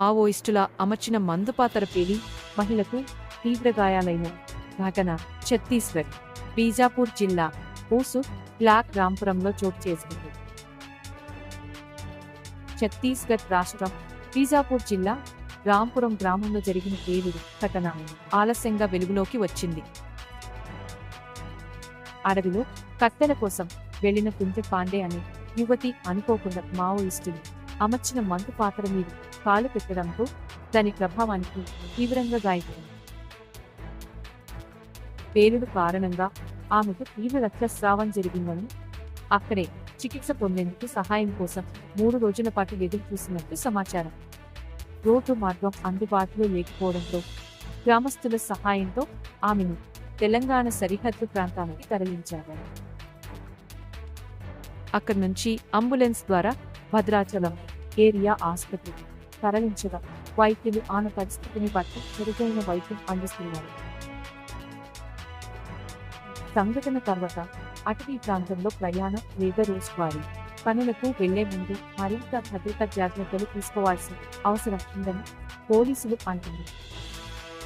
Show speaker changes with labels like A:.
A: మావోయిస్టుల అమర్చిన మందుపాతర పేలి మహిళకు తీవ్ర గాయాలైన ఘటన ఛత్తీస్గఢ్ బీజాపూర్ జిల్లా ఊసు బ్లాక్ రాంపురంలో చోటు చేసుకుంది. ఛత్తీస్గఢ్ రాష్ట్రం బీజాపూర్ జిల్లా రాంపురం గ్రామంలో జరిగిన పేలుడు ఘటన ఆలస్యంగా వెలుగులోకి వచ్చింది. అడవిలో కట్టెల కోసం వెళ్ళిన కుంతె పాండే అనే యువతి అనుకోకుండా మావోయిస్టులు అమర్చిన మందు పాత్ర మీద కాలు పెట్టడంతో దాని ప్రభావానికి తీవ్రంగా గాయపడింది పేలుడు కారణంగా ఆమెకు తీవ్ర రక్తస్రావం జరిగిందని అక్కడే చికిత్స పొందేందుకు సహాయం కోసం మూడు రోజుల పాటు ఎదురు చూసినట్టు సమాచారం. రోడ్డు మార్గం అందుబాటులో లేకపోవడంతో గ్రామస్తుల సహాయంతో ఆమెను తెలంగాణ సరిహద్దు ప్రాంతానికి తరలించారు. అక్కడి నుంచి అంబులెన్స్ ద్వారా భద్రాచలం ఏరియా ఆసుపత్రి తరలించగా వైద్యులు ఆమె పరిస్థితిని బట్టి మెరుగైన వైద్యం అందిస్తున్నారు. సంఘటన తర్వాత అటవీ ప్రాంతంలో ప్రయాణం లేదా రోజువారీ పనులకు వెళ్ళే ముందు మరింత భద్రతా జాగ్రత్తలు తీసుకోవాల్సిన అవసరం ఉందని పోలీసులు అంటున్నారు.